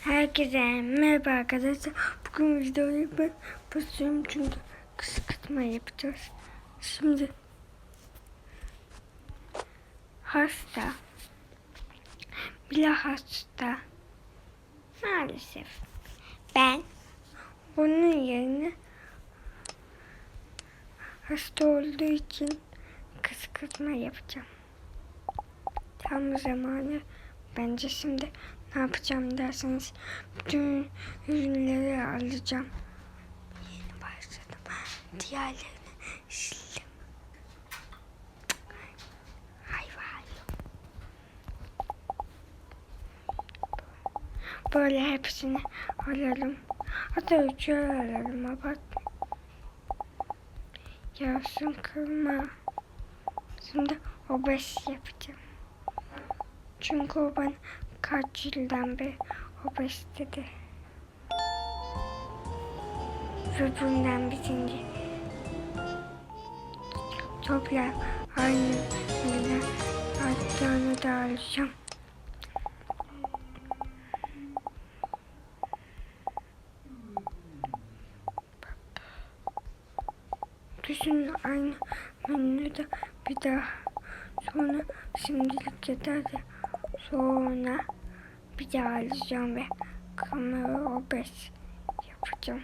Herkese merhaba arkadaşlar. Bugün videoyu ben basıyorum çünkü kıskırtma yapacağız. Şimdi hasta. Bile hasta. Maalesef. Ben onun yerine hasta olduğu için kıskırtma yapacağım. Tam zamanı bence şimdi ne yapacağım derseniz bütün ürünleri alacağım. Yeni başladım. Diğerlerini sildim. Hay vay. Böyle hepsini alalım. Hatta üçü alalım. Abart. Yavsun kırma. Şimdi o beş yapacağım. Çünkü o bana kaç yıldan beri o besledi. Ve bundan bitince toplar aynı yılda attığını da alacağım. Düşünün aynı menüde bir daha sonra şimdilik yeter de sonra daha alacağım ve kamera obez yapacağım.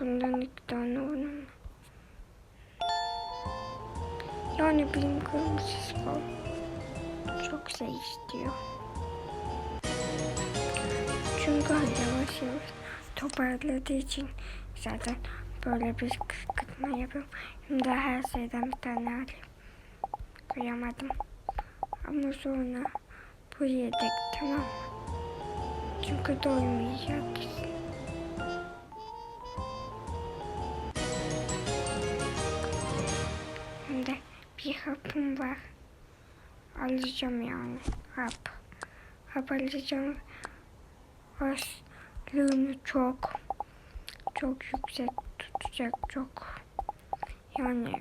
Bundan iki tane onun. Yani benim kırmızı spor çok şey istiyor. Çünkü yavaş yavaş toparladığı için zaten böyle bir kıskırtma yapıyorum. Hem de her şeyden bir tane alayım. Kıyamadım. Ama sonra bu yedik tamam mı? Çünkü doymayacak. Hem de bir hapım var. Alacağım yani hap. Hap alacağım. Aslığını çok çok yüksek tutacak çok. Yani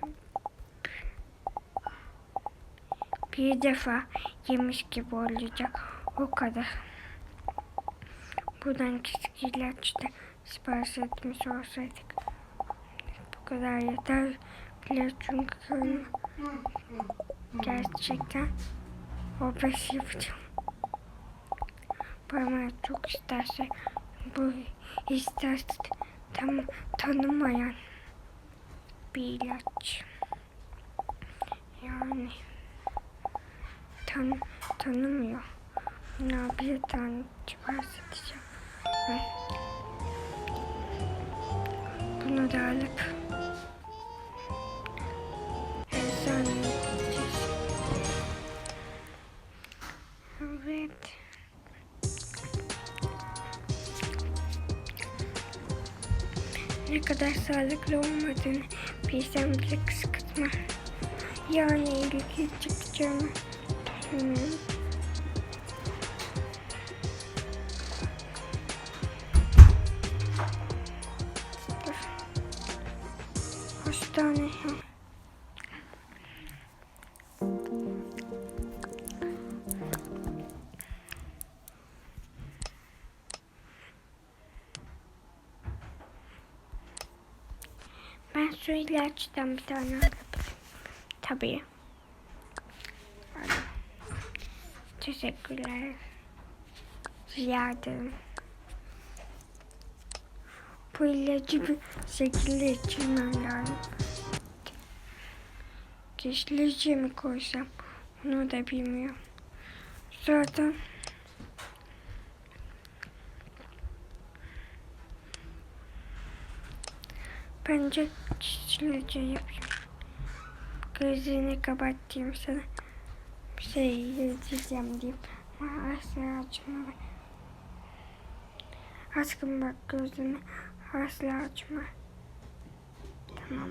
bir defa yemiş gibi olacak. O kadar. Buradan küçük ilaçta sipariş etmiş olsaydık. Bu kadar yeter. Bile çünkü gerçekten obez yapacağım. Bana çok isterse bu isterse tam tanımayan bir ilaç. Yani tan tanımıyor. Buna bir tane sipariş edeceğim. Hı. Bunu da alıp. Evet. Ne kadar sağlıklı olmadığını bilsem bile kıskırtma. Yani ilgi çıkacağımı Dur. Hastane. Ben şu ilaçtan bir tane alayım. Tabii. Alayım. Teşekkürler. Rica ederim. Bu ilacı bir şekilde içirmem lazım. Gizlice mi koysam onu da bilmiyorum. Zaten bence gizlice yapayım. Gözünü kapatayım sana. Şey yazacağım diyeyim. Asla açma. Aşkım bak gözünü asla açma. Tamam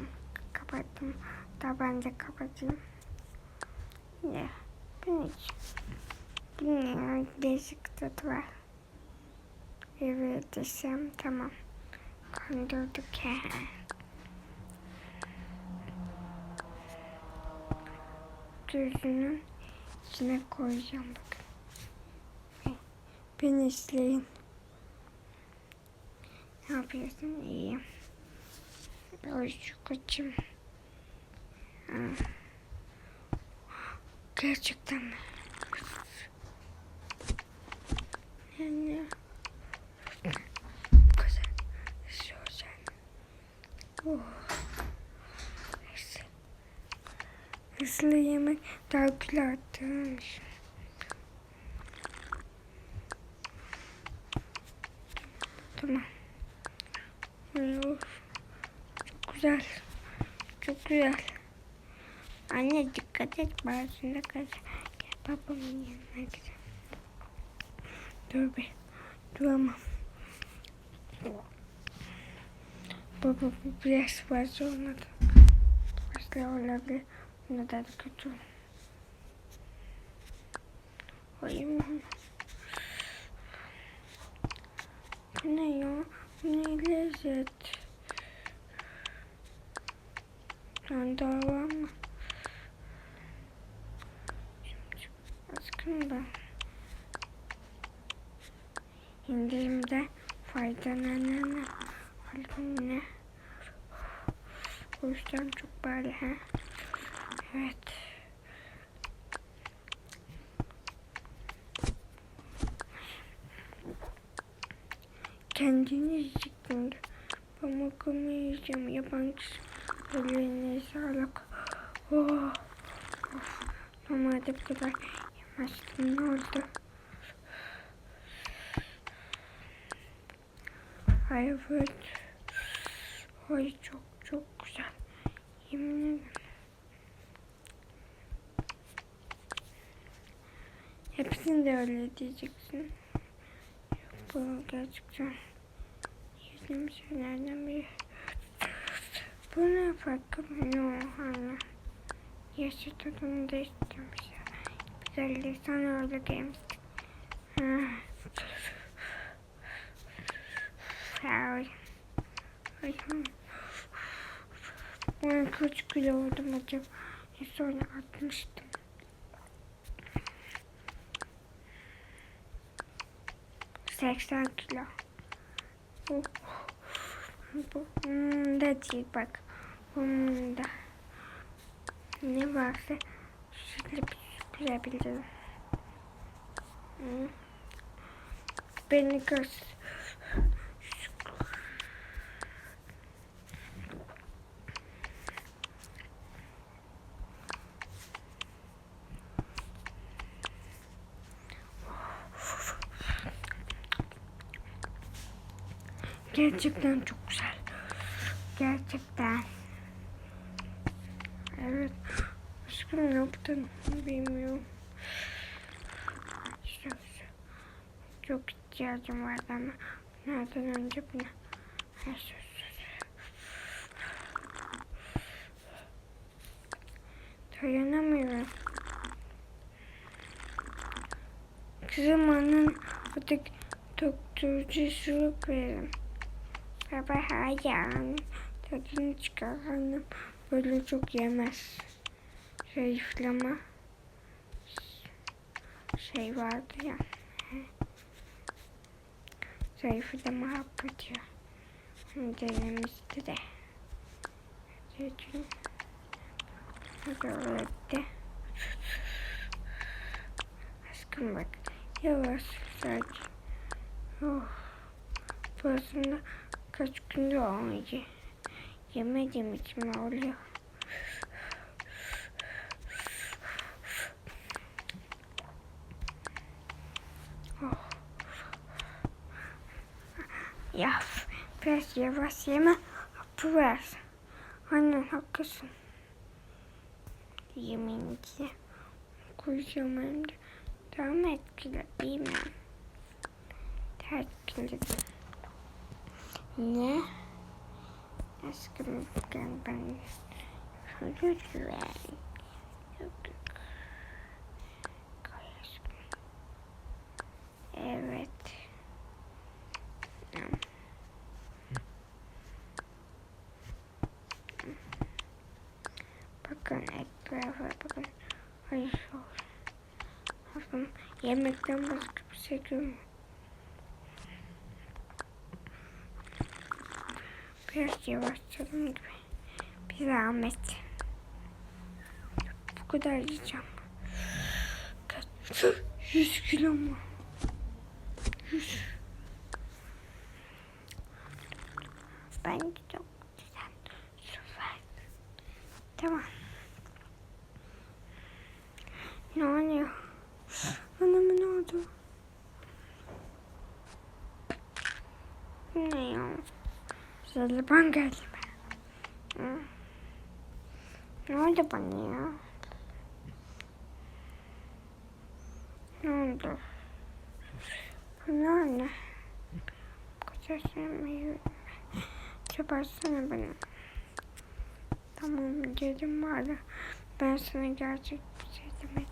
kapattım. Da ben de kapatayım. Ya ben hiç değişik tadı var. Evet desem tamam. Kandırdık he. tuzunun bakın. Beni izleyin. Ne yapıyorsun? İyi. Böyle şu kaçım. Ha. Gerçekten mi? Yani Daha güzel arttırmış. Tamam. Çok güzel. Çok güzel. Anne dikkat et bazında kaç. Gel babamın yanına gidelim. Dur bir. Duramam. Baba biraz fazla olmadı. Fazla olabilir. Ne da kötü. Bu ne ya? Ne lezzet? Ben daha var mı? Aşkım indirimde faydalananı aldım ne? O yüzden çok pahalı ha. Evet. Kendini çıktın. Pamukumu yiyeceğim. Yabancı ellerine sağlık. Oh. Of. Normalde bu kadar yemezdim. Ne oldu? Evet. Ay çok çok güzel. Yemin ederim. Hepsini de öyle diyeceksin. Bu gerçekten yediğim şeylerden biri. Bu ne farkı yok anne. Yaşı tadını değiştirmiş. Güzelliği sana öyle gelmiştik. Sorry. Ben kaç kilo oldum acaba? Sonra atmıştım. Seksen kilo. Bu, bu bunda değil bak. Bunda. Ne varsa bir süpürebilirim. Beni göz Gerçekten çok güzel. Gerçekten. Evet. Aşkım ne yaptın bilmiyorum. Çok, çok ihtiyacım vardı ama nereden önce buna her şey Dayanamıyorum. Kızım annem artık doktorcu şurup verin. Baba hayır. Tadını çıkar annem. Böyle çok yemez. Zayıflama şey vardı ya. Zayıflama hapı diyor. Denemişti de. Dedim. Öğretti. Aşkım bak. Yavaş sakin. Oh. Aslında kaç gündür olmayacak. Yemediğim için mi oluyor? Oh. Ya biraz yavaş yeme. Hapı ver. Annen haklısın. Yemin ki. Koyacağım hem de. Daha mı etkili bilmiyorum. Daha etkili. Ne? Aşkım bugün ben şöyle güven. Yok yok. Koy aşkım. Evet. Bakın etrafa bakın. Hayır olur. Bakın yemekten başka bir şey görmüyorum. Biraz yavaşladım gibi. Bir zahmet. Bu kadar yiyeceğim. Kaç? 100 kilo mu? 100. Ben çok güzel. Süper. Tamam. Ne oluyor? Anamın ne oldu? Ne ya? Zeliban geldi bana. Hı. Ne oldu bana ya? Ne oldu? Bu ne sevmiyorum. Çabarsana bana. Tamam dedim bari. Ben sana gerçek bir şey demedim.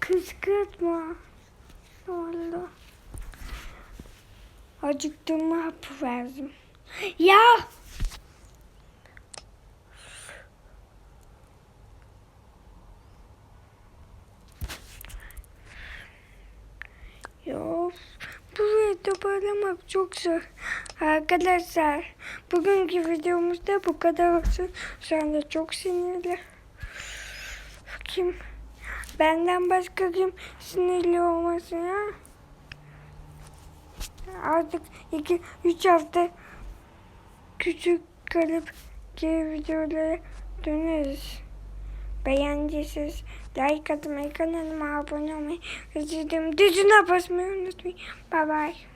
Kıskırtma. Ne oldu? Acıktığımı hapı verdim. Ya! Yok. Burayı toparlamak çok zor. Arkadaşlar bugünkü videomuzda bu kadar olsun. Şu anda çok sinirli. Kim? Benden başka kim sinirli olmasın ya? Artık iki, üç hafta küçük kalıp geri videolara döneriz. Beğendiyseniz like atmayı, kanalıma abone olmayı, özür dilerim. Düzüne basmayı unutmayın. Bye bye.